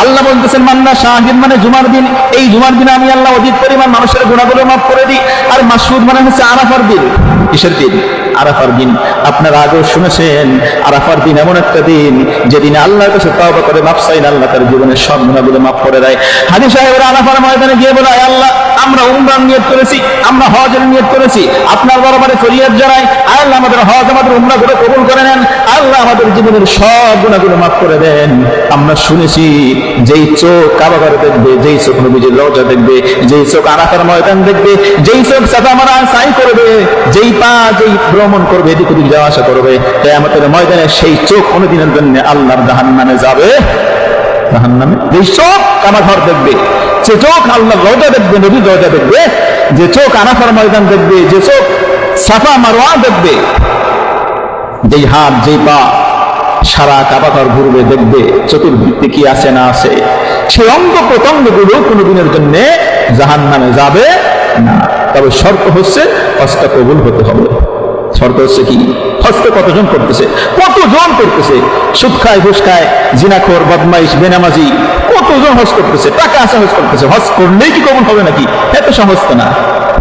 আল্লাহ বলতেছেন, মান্না শাহিদ মানে জুমার দিন। এই জুমার দিনে আমি আল্লাহ অধিক পরিমাণ মানুষের গুণাগুলো মাফ করে দিই। আর মাসুদ মানে হচ্ছে আরাফার দিন, কিসের দিন? আরাফার দিন। আপনারা আগেও শুনেছেন, আরাফার দিন এমন একটা দিন যেদিন আল্লাহর কাছে তওবা করে, মাফ চাইন আল্লাহ তার জীবনের সব গুণাগুলো মাফ করে দেয়। হাজি সাহেবরা আরাফার ময়দানে গিয়ে বলে, "আয় আল্লাহ আমরা উমরান নিয়ত করেছি, আমরা হজের নিয়ত করেছি। আপনার দরবারে ফরিয়াদ জানাই, আল্লাহ আমাদের হজ, আমাদের উমরা করে কবুল করে নেন, আল্লাহ আমাদের জীবনের সব গুণাগুলো মাফ করে দেন। আমরা শুনেছি, যেই চোখ কাবাগারে দেখবে, যেই চোখ নবীজির রওজা দেখবে, যেই চোখ আরাফার ময়দান দেখবে, যেই চোখ সাফা মারা সাই করবে, যেই পা যেই ভ্রমণ করবে, এদিক ওদিক যাওয়া আসা করবে তাই আমাদের ময়দানে সেই চোখ কোনোদিনের জন্য আল্লাহর জাহান্নামে যাবে। কাবা ঘর দেখবে, যে চোখ আল্লাহ দেখবে দেখবে, যে চোখ ময়দান দেখবে, যে চোখ সাফা মারোয়া দেখবে, যেই হাত, যেই পা সারা কাবাঘর ঘুরবে, দেখবে চতুর্দিকে কি আছে না আছে, সেই অঙ্গ প্রত্যঙ্গগুলো কোনোদিনের জন্য জাহান নামে যাবে না। তবে শর্ত হচ্ছে হস্তা কবুল হতে হবে। শর্ত হচ্ছে কি? হস্ত কতজন করতেছে? কতজন করতেছে? সুদ খায়, ঘুষ খায়, জিনাখোর, বদমাইশ, বেনামাজি, কতজন হজ করতেছে? টাকা আসা হজ করতেছে। হজ করলেই কি কমন হবে নাকি? এত সহজ না।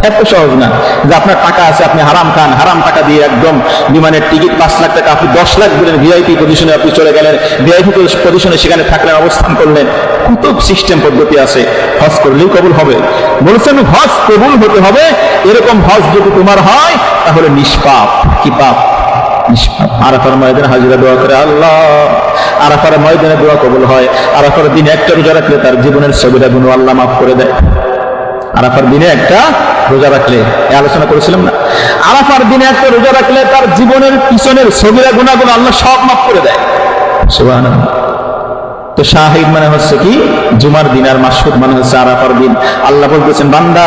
এত সহজ না যে আপনার টাকা আছে, আপনি হারাম খান। হারাম টাকা দিয়ে একদম বিমানের টিকিট পাঁচ লাখ টাকা, আপনি দশ লাখ দিলেন ভিআইপি পজিশনে আপনি চলে গেলেন। ভিআইপি পজিশনে সেখানে থাকলেন, অবস্থান করলেন। কত সিস্টেম পদ্ধতি আছে। হজ করলেই কবুল হবে। বলেছেন, হজ কবুল হতে হবে। এরকম হজ যদি তোমার হয়, তাহলে নিষ্পাপ। কি পাপ? আরাফার ময়দানে হাজিরা দোয়া করে আল্লাহ। আরাফার ময়দানে দোয়া কবুল হয়। আরাফার দিনে একটা রোজা রাখলে তার জীবনের ছবিটা গুণ আল্লাহ মাফ করে দেয়। আরাফার দিনে একটা রোজা রাখলে আলোচনা করেছিলাম না? আরাফার দিনে একটা রোজা রাখলে তার জীবনের পিছনের ছবিরা গুণাগুলো আল্লাহ সব মাফ করে দেয়। সুবহানাল্লাহ। তো শাহিদ মানে হচ্ছে কি? জুমার দিন আর মাসুদ মানে হচ্ছে আরাফার দিন। আল্লাহ বলতেছেন, বান্দা,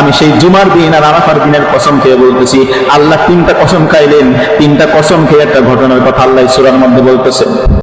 আমি সেই জুমার দিন আর আরাফার দিনের কসম খেয়ে বলতেছি, আল্লাহ তিনটা কসম খাইলেন, তিনটা কসম খেয়ে একটা ঘটনার কথা আল্লাহ সুরার মধ্যে বলতেছেন।